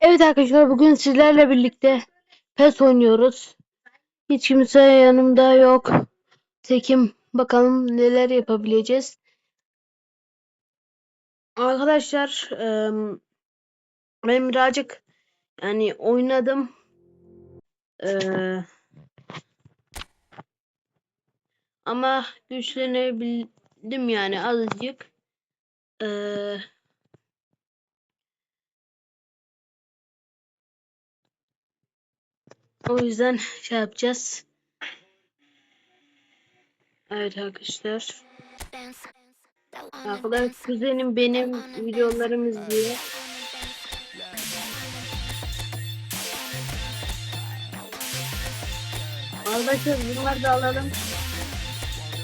Evet arkadaşlar bugün sizlerle birlikte PES oynuyoruz. Hiç kimse yanımda yok. Tekim bakalım neler yapabileceğiz. Arkadaşlar ben birazcık yani oynadım. Ama güçlenebildim yani azıcık. Eee O yüzden şey yapacağız. Evet arkadaşlar. Arkadaşlar kuzenim benim videolarımı izliyor. Arkadaşlar bunları da alalım.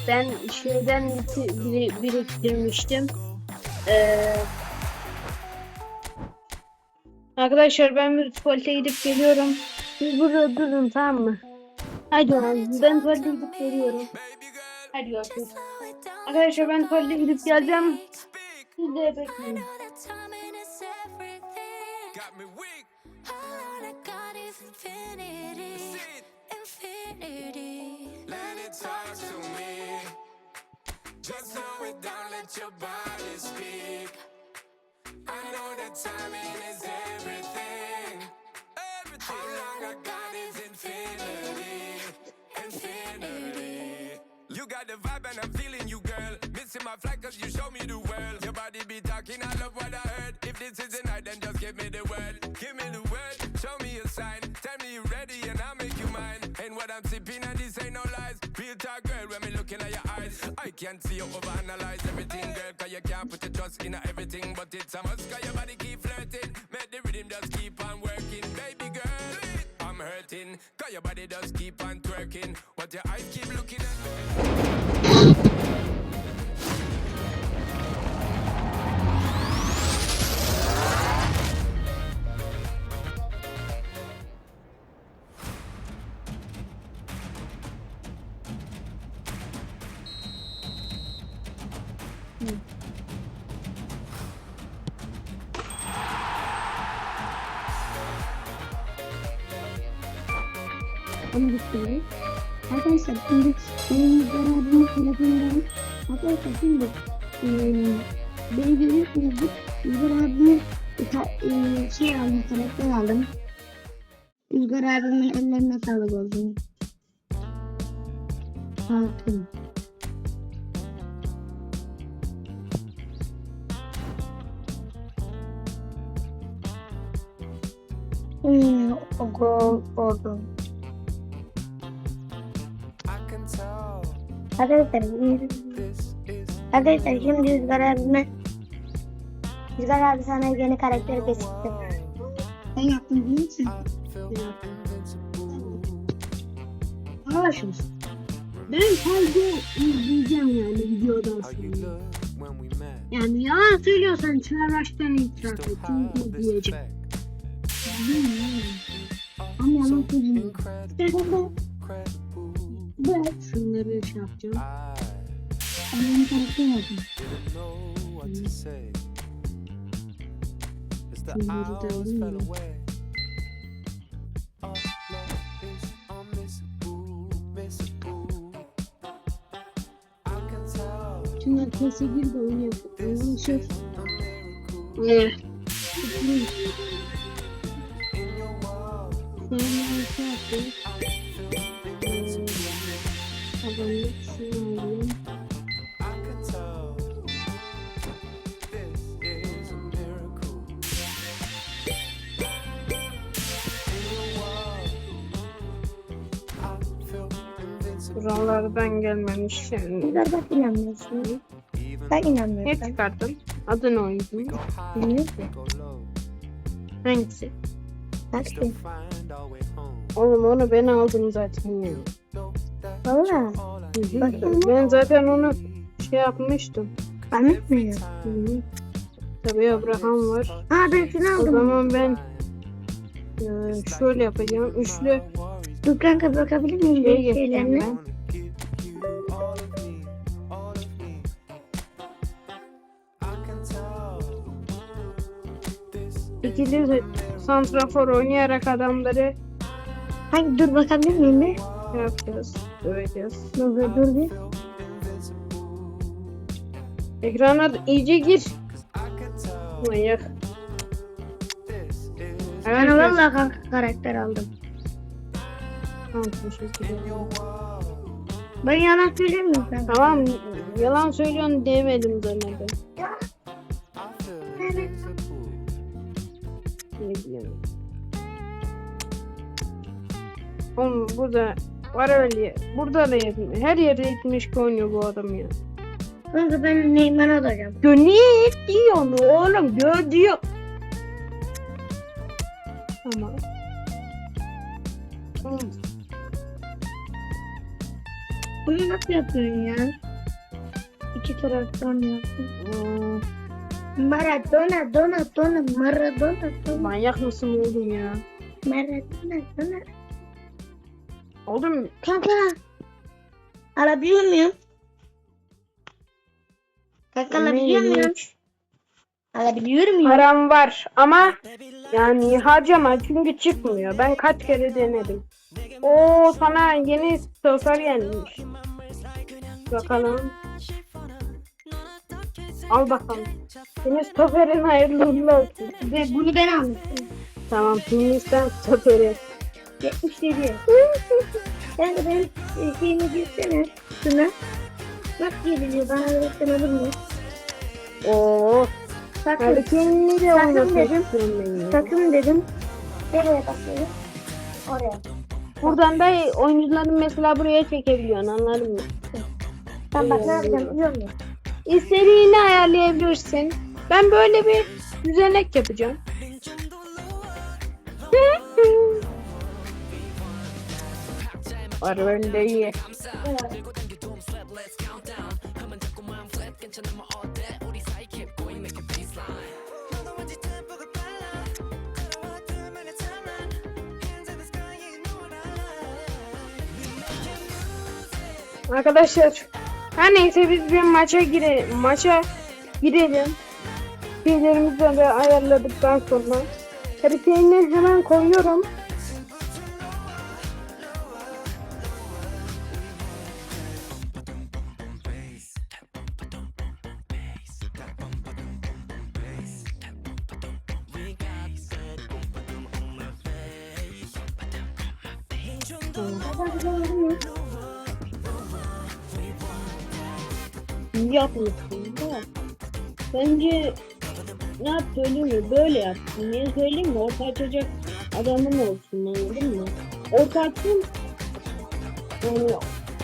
Ben şeyden biri- biriktirmiştim. Ee, arkadaşlar ben bir tuvalete gidip geliyorum. Siz burada durun tamam mı? Hadi oğlum ben tuvalete gidip geliyorum. Hadi görüşürüz. Arkadaşlar ben tuvalete gidip geleceğim. Siz de bekleyin. Just slow it down, let your body speak. I know that timing long I got is infinity. Infinity. You got the vibe and I'm feeling you, girl. Missing my flight cause you show me the world. Your body be talking, I love what I heard. If this is the night, then just give me the word. Give me the word, show me a sign. Tell me you're ready and I'll make you mine. And what I'm sipping and this ain't no lies. Real talk, girl, when me looking at your eyes. I can't see you overanalyze everything, girl. Cause you can't put your trust in everything. But it's a must, cause your body keep Cause your body just keep on twerking. But your eyes keep looking at me. Onu göstereyim. Arkadaşlar şimdi benim beraberim telefonlarım. Arkadaşlar şimdi eee beni görüyorsunuzdur. Rüzgar ta- eee, şey aldım, karakter aldım. Rüzgar abimin ellerine sağlık olsun. Altın. Hmm, o gol oldu. Arkadaşlar, arkadaşlar şimdi Rüzgar abime Rüzgar abi sana yeni karakter kesikti. Ben yaptım değil mi sen? Arkadaşlar ben sadece izleyeceğim yani videodan sonra. Yani yalan söylüyorsan Çağraş'tan itiraf et. Çünkü. Bilmiyorum. Ama yalan söylüyorum. De bırak şunları şey yapacağım. I Ben yeni karakter yaptım. Bunları da alayım fell mı? away. All love is unmissable, missable. I can tell I feel invincible. Buralardan gelmemiş yani. Rüzgar bak inanmıyorsun. Ben Ne inanmıyorum. çıkardın? Go high, Bilmiyorum ki. go low, Hangisi? Bak. Oğlum onu ben aldım zaten yani. Valla. Ben zaten onu şey yapmıştım. Hı hı. Tabii Abraham var. Aa ben şunu O aldım. zaman ben e, şöyle yapacağım. Üçlü Dur kanka bakabilir miyim? şey Benim geçeceğim şeylerine. ben. İkili santrafor oynayarak adamları Hangi dur bakabilir miyim bir? yapacağız? Döveceğiz. Dur dur bir. Ekrana iyice gir. Manyak. Ben Evet, valla kanka karakter aldım. Tamam, teşekkür ederim. Ben yalan söylemiyorum kanka. Tamam yalan söylüyorsun demedim demedim. Ne bileyim. Oğlum burada var öyle. Burada da yetmiş. Her yerde yetmiş ki oynuyor bu adam ya. Kanka ben Neymar alacağım. Gönül diyor mu oğlum? Gö diyor. Tamam. Oğlum, Bunu nasıl yapıyorsun ya? İki taraftan yaptım. aa, Maradona, Dona, Dona, Maradona, Dona, Manyak mısın oğlum ya? Maradona, Dona. Oğlum Kanka. Alabiliyor muyum? Kanka alabiliyor muyum? Alabiliyor muyum? Param var ama yani harcama çünkü çıkmıyor. Ben kaç kere denedim. O sana yeni stoker gelmiş. Bakalım. Al bakalım. Yeni stokerin hayırlı uğurlu olsun. Ve bunu ben almıştım. Tamam Hindistan stokeri. 77. Kanka ben e, şeyimi girsene. Şuna. Nasıl geliniyor? Bana öğretsen olur mu? Oo. Takım. Erkenini de Takım beni. Takım dedim. Nereye bakıyorum? Oraya. Buradan da oyuncuların mesela buraya çekebiliyorsun anladın mı? Ben bak ne yapacağım biliyor musun? İstediğini ayarlayabilirsin. Ben böyle bir düzenek yapacağım. Önde iyi. Arkadaşlar her neyse biz bir maça girelim. Maça girelim. Şeylerimizi de ayarladıktan sonra. Haritane'i hemen koyuyorum. İyi yapmışsın da. Bence ne yap söyleyeyim? Böyle yap. Niye söyleyeyim mi? Orta açacak adamın olsun anladın mı? Orta açsın. Yani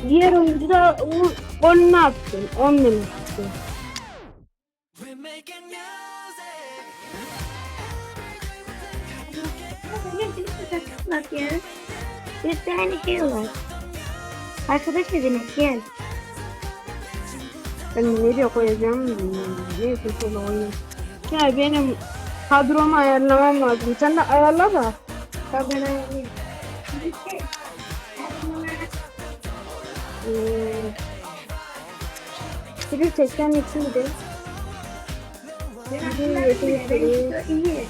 diğer oyuncu da o golünü atsın. 10 numara atsın. Tane şey var. Arkadaş ne demek gel. Ben nereye koyacağım bilmiyorum. Neyse şöyle oynayayım. Ya benim kadromu ayarlamam lazım. Sen de ayarla da. Bak ben ayarlayayım. Ee, biri 82 idi. Biri 73. İyi.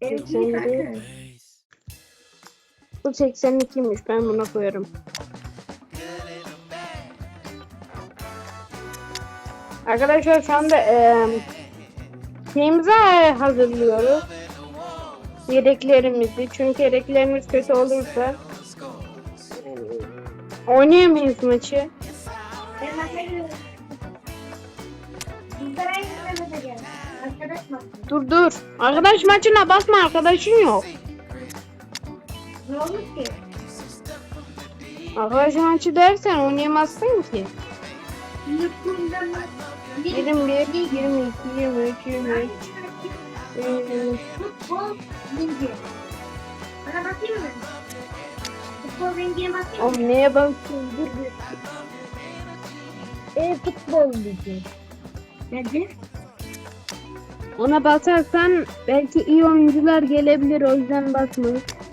Benimki iyi Bu 82'ymiş. Ben buna koyarım. Arkadaşlar şu anda eee şeyimizi hazırlıyoruz. Yedeklerimizi. Çünkü yedeklerimiz kötü olursa oynayamayız maçı. Dur dur. Arkadaş maçına basma arkadaşın yok. Ne olur ki? Arkadaş maçı dersen oynayamazsın ki. Bak. 21, 22, 23, 23. Ee, Futbol bilgi. Bana bakayım mı? Futbol bilgiye bakayım mı? Oğlum neye bakıyorsun? Dur dur. E futbol ligi. Nedir? Ona basarsan belki iyi oyuncular gelebilir o yüzden basma.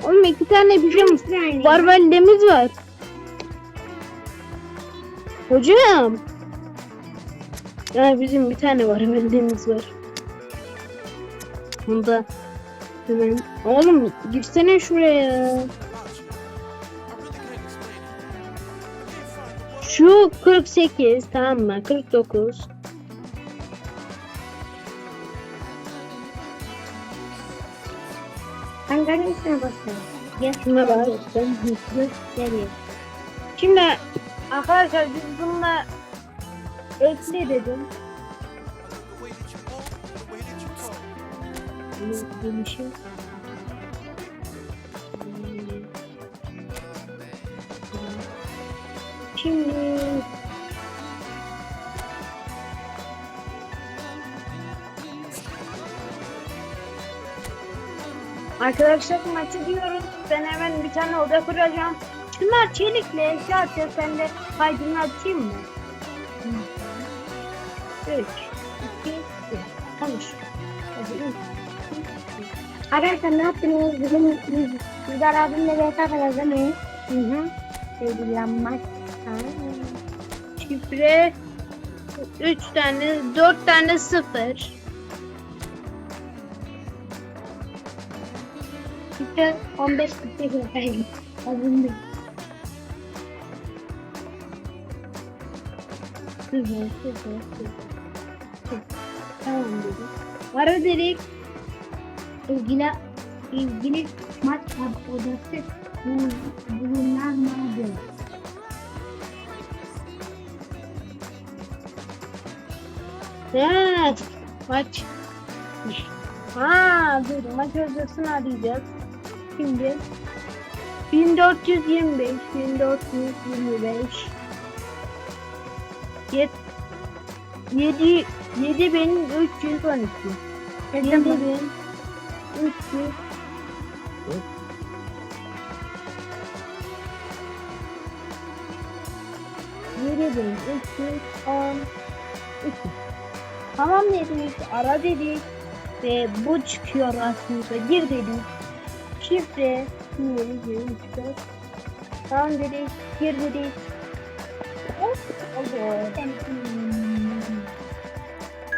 Oğlum iki tane bizim Yani. Barvellemiz var. Hocam. Ya bizim bir tane Barvellemiz var. Bunda Hemen. Oğlum girsene şuraya. Şu 48 tamam mı? 49. Hangi hangisine? Gel. Şuna hızlı geliyor. Şimdi arkadaşlar biz bununla ekle dedim. Demişim? Şimdi Arkadaşlar maçı diyoruz. Ben hemen bir tane oda kuracağım. Şunlar çelikle eşya atıyor. Sen de kaydını atayım mı? 3, 2, 1. Konuş. Arkadaşlar ne yaptınız? Bizim biz, Güzel abimle bir hesap mi? Hı hı. Sevgilenmek. Şifre 3 tane, 4 tane 0. İşte 15 40 yapayım. Azındı. Sıfır, sıfır, sıfır. Tamam dedik. Ara dedik. İlgili, ilgili maç odası bu- bulunamadı. Ha, maç. Ha, dur maç hocasını arayacağız. Şimdi? 1425, 1425 Yet, 7 7312 7300 7310 Tamam dedik, ara dedik ve bu çıkıyor aslında. Gir dedik. Şifre 1, 2, 3, 4 Tamam dedik, gir dedik.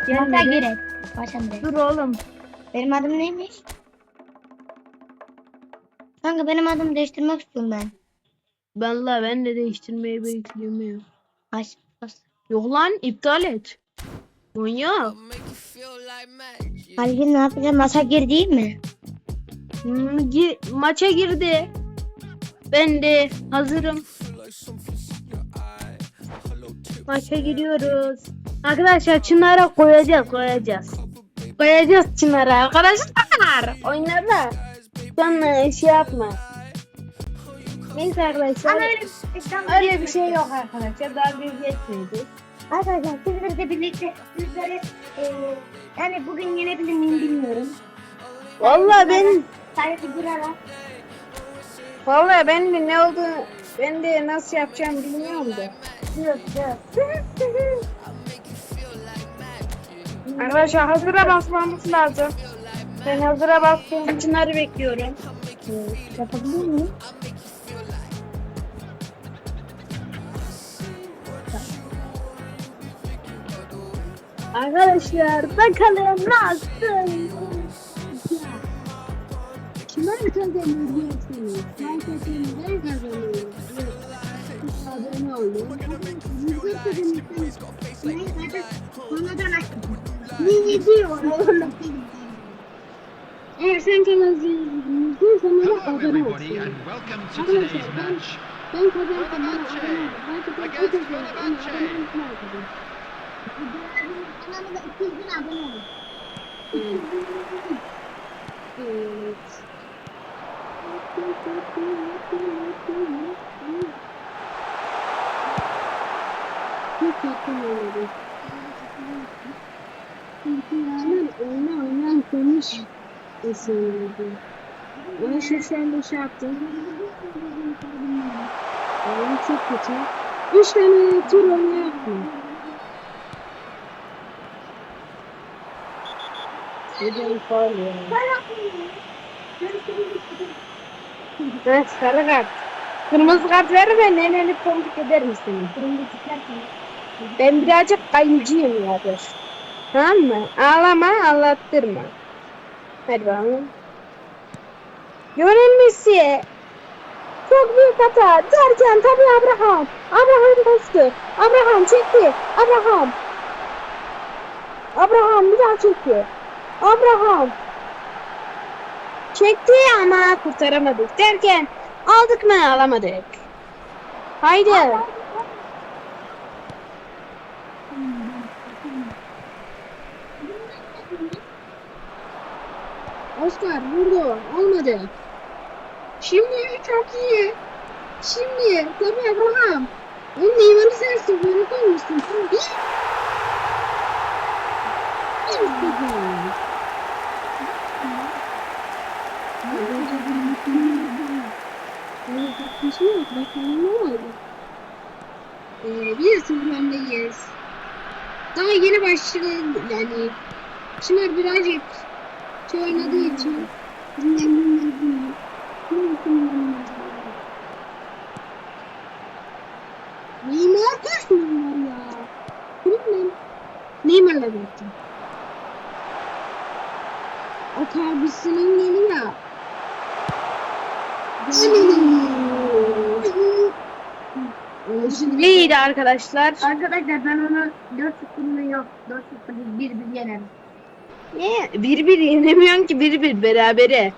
Masa Gelmedi. gerek. Başım direkt. Dur oğlum. Benim adım neymiş? Kanka benim adımı değiştirmek istiyorum ben. Vallahi ben de değiştirmeyi beklemiyorum. Baş, baş. Yok lan iptal et. Manyak. Halil ne yapacağım? Masa gir değil mi? Gi- maça girdi. Ben de hazırım. Maça giriyoruz. Arkadaşlar Çınar'a koyacağız koyacağız. Koyacağız Çınar'a arkadaşlar. Oynarlar. Sen şey yapma. Neyse arkadaşlar. Öyle bir şey yok arkadaşlar. Daha bir yetmedi. Arkadaşlar sizlerle birlikte sizlere eee yani bugün yenebilir miyim bilmiyorum. Vallahi ben Sadece bir ara vallahi ben de ne oldu ben de nasıl yapacağım bilmiyorum da. yok yok. Arkadaşlar hazıra basmamız lazım. Ben hazıra bastığım Çınar'ı bekliyorum. Yapabilir miyim? Arkadaşlar bakalım nasıl? Kimler kazanıyorsunuz? Herkesin kazanıyor. Abone olun. Yüzde kazanıyorsunuz. Sonradan açtım. Ne diyor? Eğer sen kazanıyorsun sonra abone ol. today's match. Ben kazansam bana abone ol. Belki ben against o kazanır ama abone olmaz. Kanalımda 200 bin abone olun. Evet. Çok yakın oynadı. Çınar oyna oyna konuş. Sen de şey yaptın. Oyun çok kötü. Üç tane tur oyna yapma. Hocam faul ya. Evet sarı kart. Kırmızı kart verirsen neneni komik ederim seni. Ben birazcık kayıncıyım ya dur. Tamam mı? Ağlama, ağlattırma. Hadi bakalım. Lionel Messi. Çok büyük hata. Derken tabii Abraham. Abraham koştu. Abraham çekti. Abraham. Abraham bir daha çekti. Abraham. Çekti ama kurtaramadık. Derken aldık mı alamadık. Haydi. Oscar vurdu. Olmadı. Şimdi çok iyi. Şimdi tabii Abraham. Oğlum Neymar'ı sensin. Böyle koymuşsun. İyi. Ee, bir sıfır öndeyiz. Daha yeni başladı yani. Çınar birazcık şey oynadığı için. Neymar kaç Neymar ya? Bilmem. Neymar'la birlikte. O abisinin geliyor. İyiydi arkadaşlar. Arkadaşlar ben onu 4 0 yok. 4 0 1 1 yenerim. Niye? Bir bir yenemiyorsun ki bir bir berabere.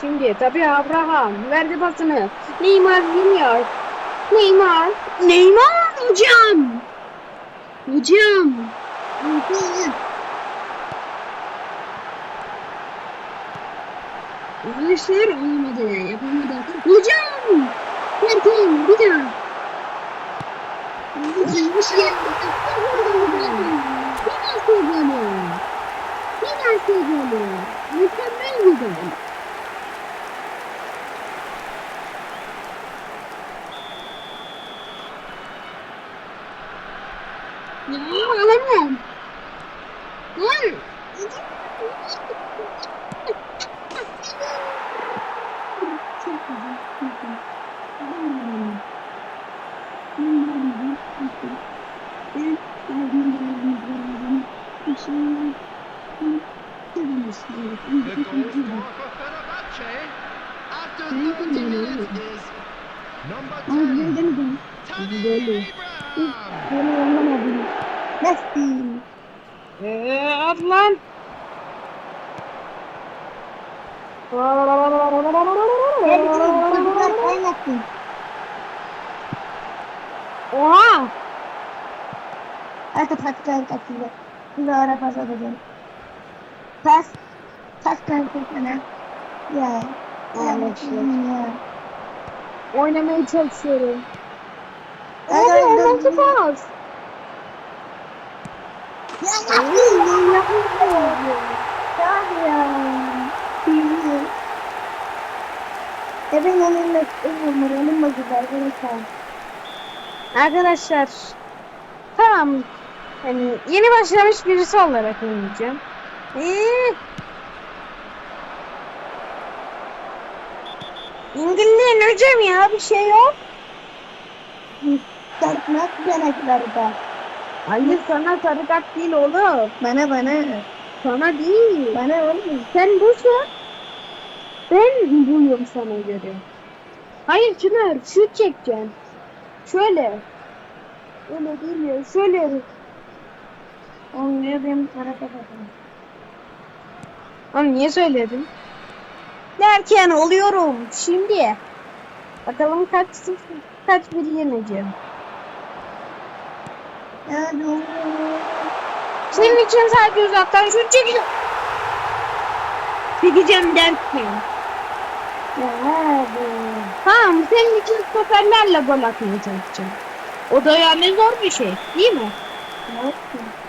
Şimdi tabii Abraham verdi pasını. Neymar Junior. Neymar. Neymar hocam. Hocam. Arkadaşlar olmadı. Yapamadı. Hocam. Erken bir daha. Yanlış yer. Penaltı golü. Penaltı golü. Mükemmel bir gol. Ya alamam. Gol. Çok güzel. Çok güzel. The goal for Fenerbahce after 30 minutes is number 10, Tammy Abraham. Messi. Eee at lan. Oha. Arka patlar kaçırdı. Bir de ara pas atacağım. Pas. Pas kanka sana. Ya. Evet. Ya. Oynamaya çalışıyorum. Hadi. nasıl pas? Ya yapmayın ya yapmayın. Hadi ya. Ya ben onunla moralim bozuldu arkadaşlar. Arkadaşlar. Tamam. Yani yeni başlamış birisi olarak oynayacağım. Ee, İngilizce hocam ya bir şey yok. Takmak yanaklarda. Hayır sana tarikat değil oğlum. Bana bana. Sana değil. Bana oğlum. Sen busun. Ben buyum sana göre. Hayır Çınar şut çekeceksin. Şöyle. Öyle değil ya. Şöyle. Olmuyor benim tarafa bakın. Oğlum niye söyledin? Derken oluyorum şimdi. Bakalım kaç kaç bir yeneceğim. Senin için sadece uzaktan şut çekeceğim. Çekeceğim derken. Tamam senin için stoperlerle gol atmaya çalışacağım. O da yani zor bir şey değil mi?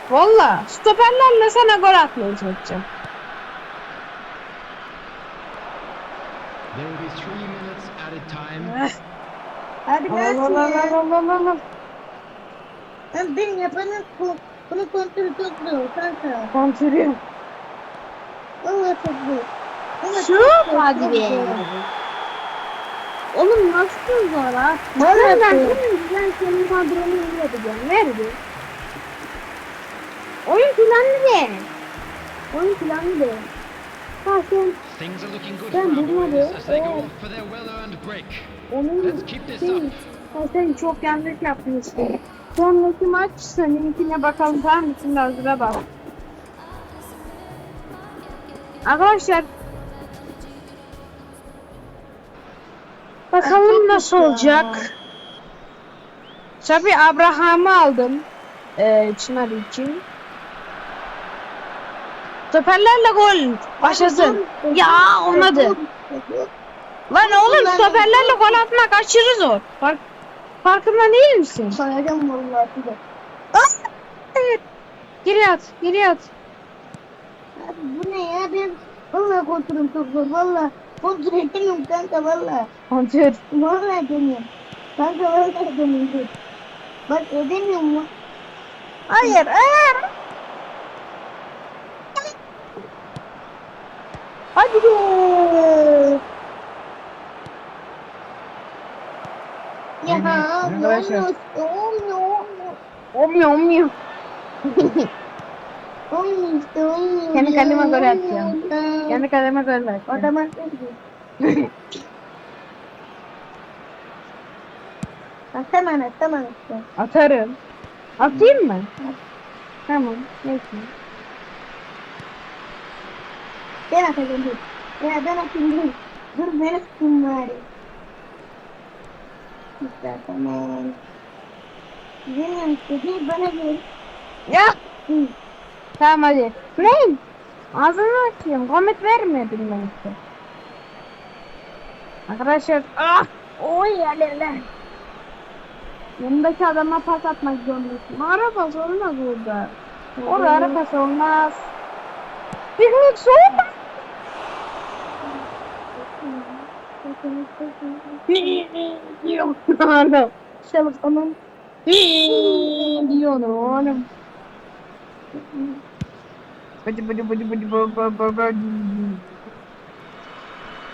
Valla stoperlerle sana gol atmaya çalışacağım. Three minutes at a time. Hadi Allah Allah gelsin ya. Allah Allah Allah. Lan ben yapanın bu, bunu kontrolü çok zor kanka. Kontürüyor. Valla çok zor. Şut çok zor, hadi çok be. zor. Oğlum nasıl zor ha? Vallahi Ben, ben, zor. ben senin kadronu yapacağım. Nerede? Oyun planı ne? Oyun planı ne? Ha sen Things are looking good Ben well-earned break. onun şey, ha sen çok yanlış yapmışsın. Sonraki maç seninkine bakalım tamam mı? Şimdi hazıra bak. Arkadaşlar Bakalım nasıl olacak. Tabii Abraham'ı aldım. Ee, Çınar için. Stoperlerle gol başlasın. Ya olmadı. Lan oğlum stoperlerle gol atmak aşırı zor. Fark, farkında değil misin? Sayacağım vallahi. Hayır. Geri at, geri at. Bu ne ya ben vallahi kontrolüm çok zor valla. Kontrol edemiyorum kanka valla. Kontür. Vallahi edemiyorum. Kanka vallahi edemiyorum. Bak edemiyorum mu? Hayır, hayır. Hadi be. Ya olmuyor, olmuyor, Olmuyor, olmuyor. olmuyor. Kendi kendime olmuyor atacağım. Kendi kademe gol ver. Atamazsın ki. Atamam atamam. Atarım. Atayım mı? Tamam, neyse. Ben atacağım dur. Ya ben atayım dur. Dur ben atayım bari. İşte tamam. Bilmiyorum işte değil bana gel. Ya. Hı. Tamam hadi. Ne? Ağzını açayım. Komet vermedin ben işte. Arkadaşlar. Ah! Oy yerler. Yanındaki adama pas atmak zorundasın. Araba olmaz orada. Orada arabası olmaz. Bir hız olmaz. Yok oğlum. İşte bak tamam. Diyor oğlum. Bıdı bıdı bıdı bıdı bı bı bı bı.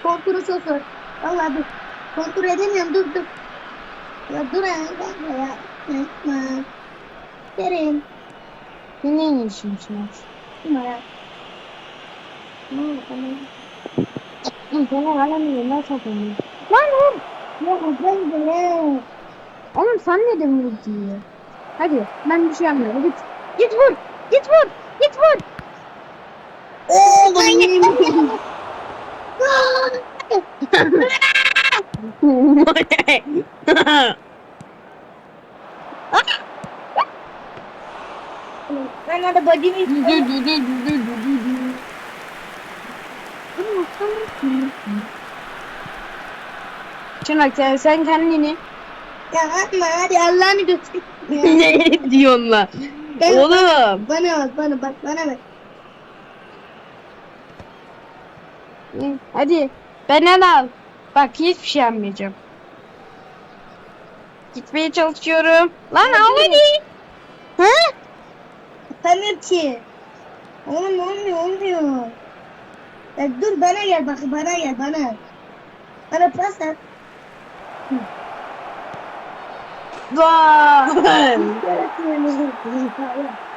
Kontrolü çok zor. Valla dur. Kontrol edemiyorum dur dur. Ya dur ya kanka ya. Yapma. Derin. Ne işin içine? Numara. Ne oldu Seni alamıyorum ben satayım. Lan oğlum. Ya ben de ne? Oğlum sen ne demin diyor? Hadi ben bir şey yapmıyorum git. Git vur. Git vur. Git vur. Oğlum. Ben hadi bacımı Çınar sen, sen kendini Ya atma hadi Allah'ını götür. ne diyorsun lan? Ben- Oğlum. Bana bak bana bak bana bak. Hadi benden al. Bak hiçbir şey yapmayacağım. Gitmeye çalışıyorum. Lan al hadi. Ha? Atamıyorum ki. Oğlum olmuyor olmuyor. Ya dur bana gel bak bana gel bana. Bana pas at. Vay.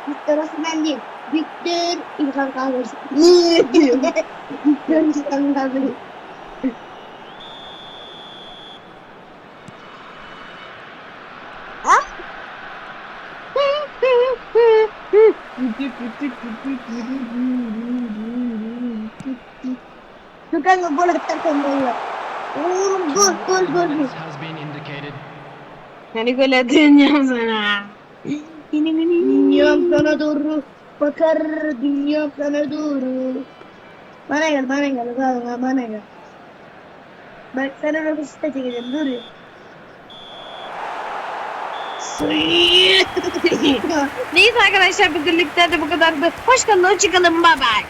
Victor Osman değil. Victor İlkan Kahvesi. Niye diyor? Victor İlkan Kahvesi. Kanka gol atarsan böyle. Oğlum gol gol gol. Seni gol atacağım sana. Dünyam sana doğru bakar, dünyam sana doğru. Bana gel, bana gel, bana, bana gel. Bak sana nefes çekeceğim, dur. Neyse arkadaşlar bugünlükten de bu kadar. Hoşçakalın, hoşçakalın, bye bye.